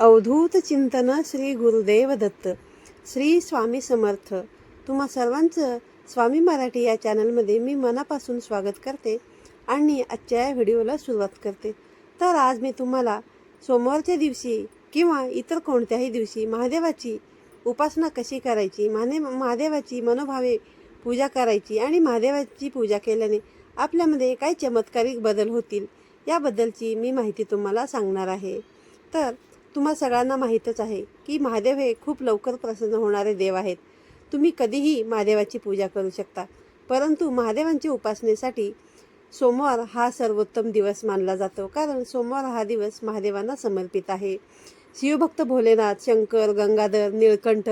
अवधूत चिंतन श्री गुरुदेव दत्त श्री स्वामी समर्थ. तुम्हा सर्वांचं स्वामी मराठी या चॅनलमध्ये मी मनापासून स्वागत करते आणि आजच्या या व्हिडिओला सुरुवात करते. तर आज मी तुम्हाला सोमवारच्या दिवशी किंवा इतर कोणत्याही दिवशी महादेवाची उपासना कशी करायची महादे महादेवाची मनोभावे पूजा करायची आणि महादेवाची पूजा केल्याने आपल्यामध्ये काय चमत्कारिक बदल होतील याबद्दलची मी माहिती तुम्हाला सांगणार आहे. तर तुम्हा सगळ्यांना माहीतच आहे की महादेव हे खूप लवकर प्रसन्न होणारे देव आहेत. तुम्ही कधीही महादेवाची पूजा करू शकता. परंतु महादेवांच्या उपासनेसाठी सोमवार हा सर्वोत्तम दिवस मानला जातो. कारण सोमवार हा दिवस महादेवांना समर्पित आहे. शिवभक्त भोलेनाथ शंकर गंगाधर निळकंठ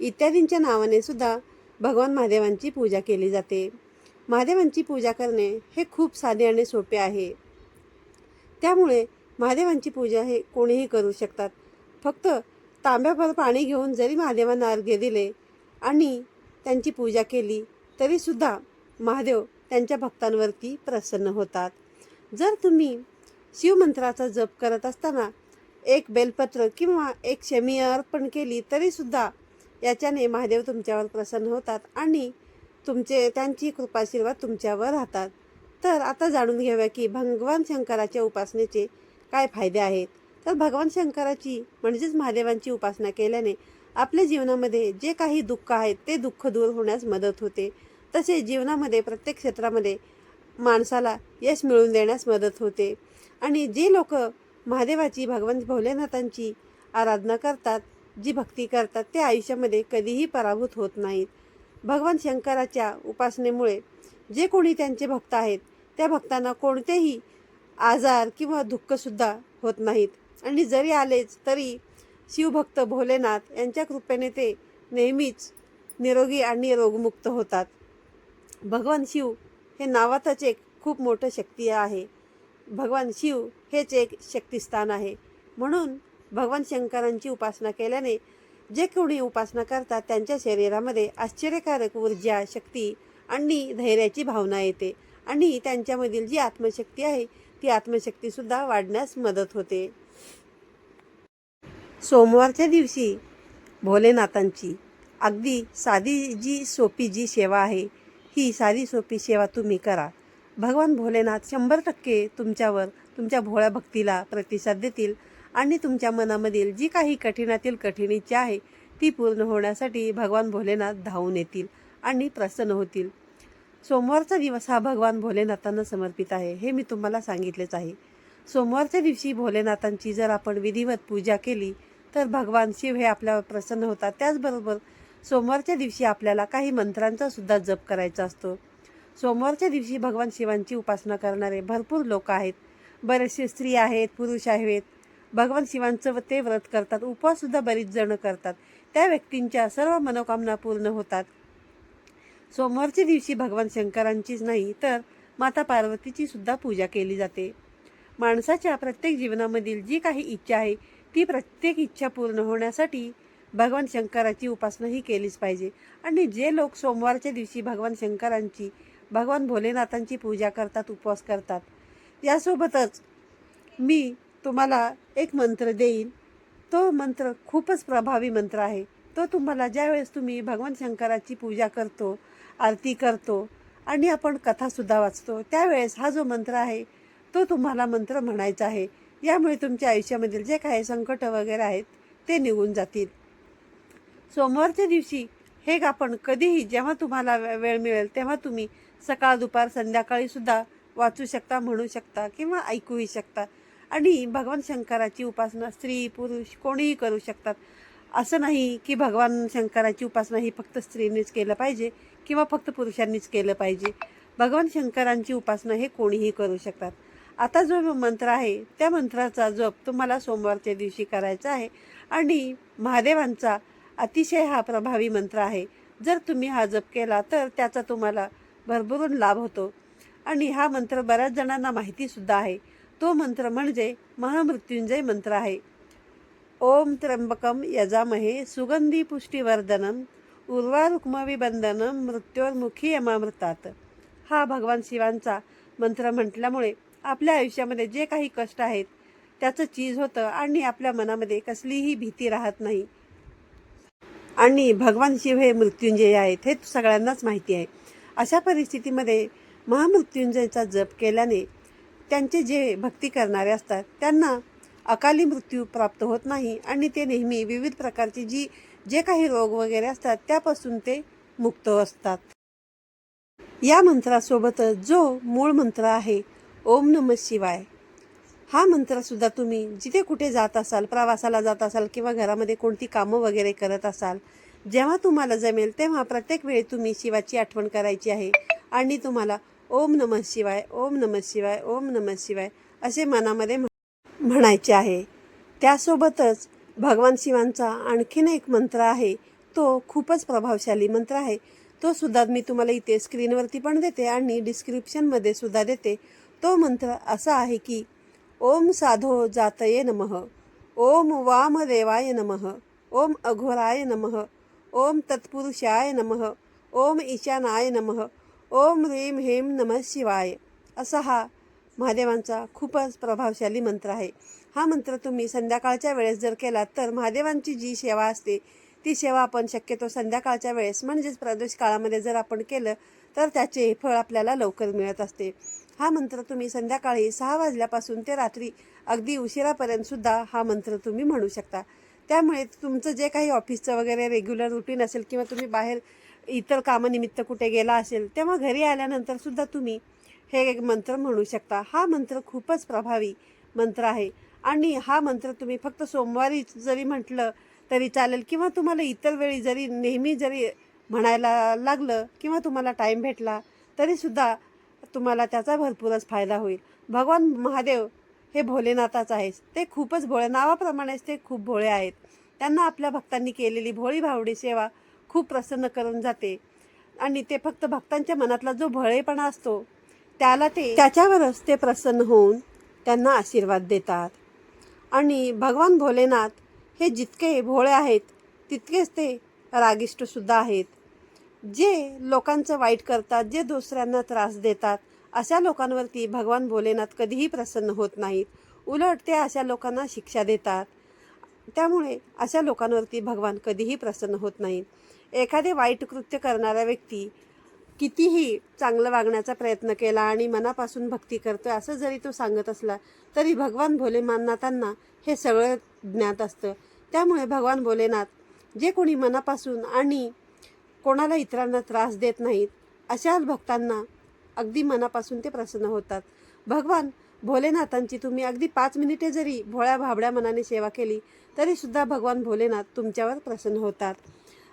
इत्यादींच्या नावाने सुद्धा भगवान महादेवांची पूजा केली जाते. महादेवांची पूजा करणे हे खूप साधे आणि सोपे आहे. त्यामुळे महादेवांची पूजा हे कोणीही करू शकतात. फक्त तांब्याभर पाणी घेऊन जरी महादेवांना अर्घ्य दिले आणि त्यांची पूजा केली तरीसुद्धा महादेव त्यांच्या भक्तांवरती प्रसन्न होतात. जर तुम्ही शिवमंत्राचा जप करत असताना एक बेलपत्र किंवा एक शमी अर्पण केली तरीसुद्धा याच्याने महादेव तुमच्यावर प्रसन्न होतात आणि तुमचे त्यांची कृपाशीर्वाद तुमच्यावर राहतात. तर आता जाणून घेऊया की भगवान शंकराच्या उपासनेचे काय फायदे आहेत? तर भगवान शंकराची म्हणजेच महादेवांची उपासना केल्याने आपल्या जीवनामध्ये जे काही दुःख आहेत ते दुःख दूर होण्यास मदत होते. तसेच जीवनामध्ये प्रत्येक क्षेत्रामध्ये माणसाला यश मिळवून देण्यास मदत होते. आणि जे लोक महादेवाची भगवंत भोलेनाथांची आराधना करतात जी भक्ती करतात ते आयुष्यामध्ये कधीही पराभूत होत नाहीत. भगवान शंकराच्या उपासनेमुळे जे कोणी त्यांचे भक्त आहेत त्या भक्तांना कोणतेही आजार किंवा दुःखसुद्धा होत नाहीत. आणि जरी आलेच तरी शिवभक्त भोलेनाथ यांच्या कृपेने ते नेहमीच निरोगी आणि रोगमुक्त होतात. भगवान शिव हे नावातच एक खूप मोठं शक्ती आहे. भगवान शिव हेच एक शक्तिस्थान आहे. म्हणून भगवान शंकरांची उपासना केल्याने जे कोणी उपासना करतात त्यांच्या शरीरामध्ये आश्चर्यकारक ऊर्जा शक्ती आणि धैर्याची भावना येते. आणि त्यांच्यामधील जी आत्मशक्ती आहे ती आत्मशक्तीसुद्धा वाढण्यास मदत होते. सोमवारच्या दिवशी भोलेनाथांची अगदी साधी जी सोपी जी सेवा आहे ही साधी सोपी सेवा तुम्ही करा. भगवान भोलेनाथ शंभर टक्के तुमच्यावर तुमच्या भोळ्या भक्तीला प्रतिसाद देतील आणि तुमच्या मनामधील जी काही कठीणातील कठीण इच्छा आहे ती पूर्ण होण्यासाठी भगवान भोलेनाथ धावून येतील आणि प्रसन्न होतील. सोमवारचा दिवस हा भगवान भोलेनाथांना समर्पित आहे हे मी तुम्हाला सांगितलेच आहे. सोमवारच्या दिवशी भोलेनाथांची जर आपण विधिवत पूजा केली तर भगवान शिव हे आपल्यावर प्रसन्न होतात. त्याचबरोबर सोमवारच्या दिवशी आपल्याला काही मंत्रांचा सुद्धा जप करायचा असतो. सोमवारच्या दिवशी भगवान शिवांची उपासना करणारे भरपूर लोक आहेत. बरेचसे स्त्री आहेत पुरुष आहेत. भगवान शिवांचं व ते व्रत करतात उपवाससुद्धा बरीच जणं करतात. त्या व्यक्तींच्या सर्व मनोकामना पूर्ण होतात. सोमवारच्या दिवशी भगवान शंकरांचीच नाही तर माता पार्वतीची सुद्धा पूजा केली जाते. माणसाच्या प्रत्येक जीवनामधील जी काही इच्छा आहे ती प्रत्येक इच्छा पूर्ण होण्यासाठी भगवान शंकराची उपासना ही केलीच पाहिजे. आणि जे लोक सोमवारच्या दिवशी भगवान शंकरांची भगवान भोलेनाथांची पूजा करतात उपवास करतात यासोबतच मी तुम्हाला एक मंत्र देईन. तो मंत्र खूपच प्रभावी मंत्र आहे. तो तुम्हाला ज्यावेळेस तुम्ही भगवान शंकराची पूजा करतो आरती करतो आणि आपण कथासुद्धा वाचतो त्यावेळेस हा जो मंत्र आहे तो तुम्हाला मंत्र म्हणायचा आहे. यामुळे तुमच्या आयुष्यामधील जे काही संकट वगैरे आहेत ते निघून जातील. सोमवारच्या दिवशी हे आपण कधीही जेव्हा तुम्हाला वे- वेळ मिळेल तेव्हा तुम्ही सकाळ दुपार संध्याकाळीसुद्धा वाचू शकता म्हणू शकता किंवा ऐकूही शकता. आणि भगवान शंकराची उपासना स्त्री पुरुष कोणीही करू शकतात. असं नाही की भगवान शंकराची उपासना ही फक्त स्त्रीनेच केलं पाहिजे किंवा फक्त पुरुषांनीच केलं पाहिजे. भगवान शंकरांची उपासना हे कोणीही करू शकतात. आता जो मंत्र आहे त्या मंत्राचा जप तुम्हाला सोमवारच्या दिवशी करायचा आहे आणि महादेवांचा अतिशय हा प्रभावी मंत्र आहे. जर तुम्ही हा जप केला तर त्याचा तुम्हाला भरभरून लाभ होतो. आणि हा मंत्र बऱ्याच जणांना माहितीसुद्धा आहे. तो मंत्र म्हणजे महामृत्युंजय मंत्र आहे. ओम त्र्यंबकम यजामहे सुगंधी पुष्टीवर्धनम उर्वारुक्मविबंधनम मृत्योर्मुखी यमामृतात. हा भगवान शिवांचा मंत्र म्हटल्यामुळे आपल्या आयुष्यामध्ये जे काही कष्ट आहेत त्याचं चीज होतं आणि आपल्या मनामध्ये कसलीही भीती राहत नाही. आणि भगवान शिव हे मृत्युंजय आहेत हे सगळ्यांनाच माहिती आहे. अशा परिस्थितीमध्ये महामृत्युंजयचा जप केल्याने त्यांचे जे भक्ती करणारे असतात त्यांना अकाली मृत्यू प्राप्त होत नाही आणि ते नेहमी विविध प्रकारची जी जे काही रोग वगैरे असतात त्यापासून ते मुक्त असतात. या मंत्रासोबतच जो मूळ मंत्र आहे ओम नम शिवाय हा मंत्रसुद्धा तुम्ही जिथे कुठे जात असाल प्रवासाला जात असाल किंवा घरामध्ये कोणती कामं वगैरे करत असाल जेव्हा तुम्हाला जमेल तेव्हा प्रत्येक वेळी तुम्ही शिवाची आठवण करायची आहे आणि तुम्हाला ओम नमः शिवाय ओम नमः शिवाय ओम नमः शिवाय असे मनामध्ये म्हणायचे आहे. त्यासोबतच भगवान शिवांचा आणखीन एक मंत्र आहे. तो खूपच प्रभावशाली मंत्र आहे. तो सुद्धा मी तुम्हाला इथे स्क्रीनवरती पण देते आणि डिस्क्रिप्शनमध्ये सुद्धा देते. तो मंत्र असा आहे की ओम साधो जातये नमः. ओम वामदेवाय नमः. ओम अघोराय नमः. ओम तत्पुरुषाय नमः. ओम ईशानाय नमः. ओम ह्रीं हेम नमः शिवाय. असा हा महादेवांचा खूपच प्रभावशाली मंत्र आहे. हा मंत्र तुम्ही संध्याकाळच्या वेळेस जर केला तर महादेवांची जी सेवा असते ती सेवा आपण शक्यतो संध्याकाळच्या वेळेस म्हणजेच प्रदोष काळामध्ये जर आपण केलं तर त्याचे फळ आपल्याला लवकर मिळत असते. हा मंत्र तुम्ही संध्याकाळी सहा वाजल्यापासून ते रात्री अगदी उशिरापर्यंतसुद्धा हा मंत्र तुम्ही म्हणू शकता. त्यामुळे तुमचं जे काही ऑफिसचं वगैरे रेग्युलर रुटीन असेल किंवा तुम्ही बाहेर इतर कामानिमित्त कुठे गेला असेल तेव्हा घरी आल्यानंतरसुद्धा तुम्ही हे एक मंत्र म्हणू शकता. हा मंत्र खूपच प्रभावी मंत्र आहे. आणि हा मंत्र तुम्ही फक्त सोमवारी जरी म्हटलं तरी चालेल किंवा तुम्हाला इतर वेळी जरी नेहमी जरी म्हणायला लागलं किंवा तुम्हाला टाईम भेटला तरीसुद्धा तुम्हाला त्याचा भरपूरच फायदा होईल. भगवान महादेव हे भोलेनाथाच आहे ते खूपच भोळे नावाप्रमाणेच ते खूप भोळे आहेत. त्यांना आपल्या भक्तांनी केलेली भोळी भावडी सेवा खूप प्रसन्न करून जाते. आणि ते फक्त भक्तांच्या मनातला जो भळेपणा असतो त्याला ते त्याच्यावरच ते प्रसन्न होऊन त्यांना आशीर्वाद देतात. आणि भगवान भोलेनाथ हे जितके भोळे आहेत तितकेच ते रागिष्टसुद्धा आहेत. जे लोकांचं वाईट करतात जे दुसऱ्यांना त्रास देतात अशा लोकांवरती भगवान भोलेनाथ कधीही प्रसन्न होत नाहीत. उलट ते अशा लोकांना शिक्षा देतात. त्यामुळे अशा लोकांवरती भगवान कधीही प्रसन्न होत नाहीत. एखादे वाईट कृत्य करणारा व्यक्ती कितीही चांगलं वागण्याचा प्रयत्न केला आणि मनापासून भक्ती करतोय असं जरी तो सांगत असला तरी भगवान भोलेनाथांना हे सगळं ज्ञात असतं. त्यामुळे भगवान भोलेनाथ जे कोणी मनापासून आणि कोणाला इतरांना त्रास देत नाहीत अशा भक्तांना अगदी मनापासून ते प्रसन्न होतात. भगवान भोलेनाथांची तुम्ही अगदी पाच मिनिटे जरी भोळ्या भाबड्या मनाने सेवा केली तरीसुद्धा भगवान भोलेनाथ तुमच्यावर प्रसन्न होतात.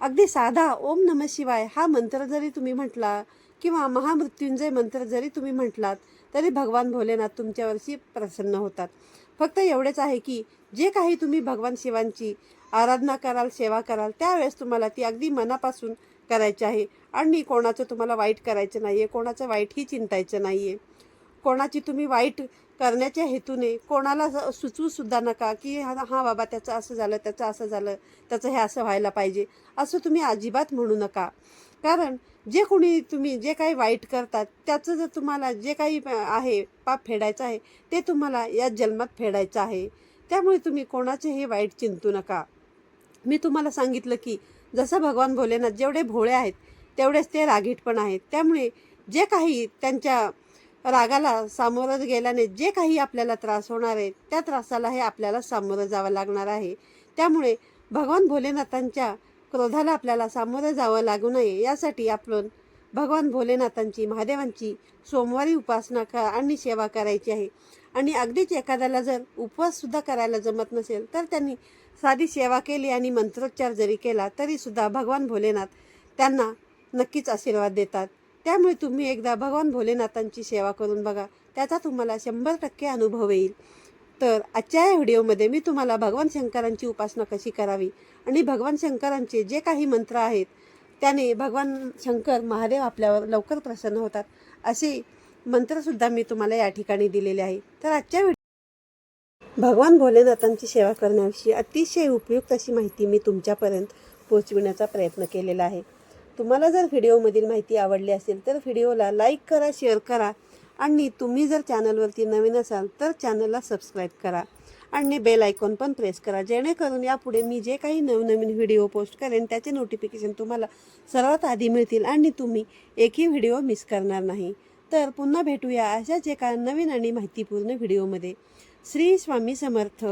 अगदी साधा ओम नम शिवाय हा मंत्र जरी तुम्ही म्हटला किंवा महामृत्युंजय मंत्र जरी तुम्ही म्हटलात तरी भगवान भोलेनाथ तुमच्यावरशी प्रसन्न होतात. फक्त एवढेच आहे की जे काही तुम्ही भगवान शिवांची आराधना कराल सेवा कराल त्यावेळेस तुम्हाला ती अगदी मनापासून करायची आहे. आणि कोणाचं तुम्हाला वाईट करायचं नाही आहे कोणाचं वाईटही चिंतायचं नाही आहे कोणाची तुम्ही वाईट करण्याच्या हेतूने कोणाला सुचवू सुचवूसुद्धा नका की हा हा बाबा त्याचं असं झालं त्याचं असं झालं त्याचं हे असं व्हायला पाहिजे असं तुम्ही अजिबात म्हणू नका. कारण जे कोणी तुम्ही जे काही वाईट करतात त्याचं जर तुम्हाला जे काही आहे पाप फेडायचं आहे ते तुम्हाला या जन्मात फेडायचं आहे. त्यामुळे तुम्ही कोणाचे हे वाईट चिंतू नका. मी तुम्हाला सांगितलं की जसं भगवान भोलेनाथ जेवढे भोळे आहेत तेवढेच ते रागीट पण आहेत. त्यामुळे जे काही त्यांच्या रागाला सामोरं गेल्याने जे काही आपल्याला त्रास होणार आहे त्या त्रासाला हे आपल्याला सामोरं जावं लागणार आहे. त्यामुळे भगवान भोलेनाथांच्या क्रोधाला आपल्याला सामोरं जावं लागू नये यासाठी आपण भगवान भोलेनाथांची महादेवांची सोमवारी उपासना क आणि सेवा करायची आहे. आणि अगदीच एखाद्याला जर उपवाससुद्धा करायला जमत नसेल तर त्यांनी साधी सेवा केली आणि मंत्रोच्चार जरी केला तरीसुद्धा भगवान भोलेनाथ त्यांना नक्कीच आशीर्वाद देतात. त्यामुळे तुम्ही एकदा भगवान भोलेनाथांची सेवा करून बघा. त्याचा तुम्हाला शंभर टक्के अनुभव येईल. तर आजच्या या व्हिडिओमध्ये मी तुम्हाला भगवान शंकरांची उपासना कशी करावी आणि भगवान शंकरांचे जे काही मंत्र आहेत त्याने भगवान शंकर महादेव आपल्यावर लवकर प्रसन्न होतात असे मंत्रसुद्धा मी तुम्हाला या ठिकाणी दिलेले आहे. तर आजच्या व्हिडिओ भगवान भोलेनाथांची सेवा करण्याविषयी अतिशय उपयुक्त अशी माहिती मी तुमच्यापर्यंत पोहोचविण्याचा प्रयत्न केलेला आहे. तुम्हाला जर व्हिडिओमधील माहिती आवडली असेल तर व्हिडिओला लाईक करा शेअर करा आणि तुम्ही जर चॅनलवरती नवीन असाल तर चॅनलला सबस्क्राईब करा आणि बेल आयकॉन पण प्रेस करा. जेणेकरून यापुढे मी जे काही नवनवीन व्हिडिओ पोस्ट करेन त्याचे नोटिफिकेशन तुम्हाला सर्वात आधी मिळतील आणि तुम्ही एकही व्हिडिओ मिस करणार नाही. तर पुन्हा भेटूया अशाच एका नवीन आणि माहितीपूर्ण व्हिडिओमध्ये. श्री स्वामी समर्थ.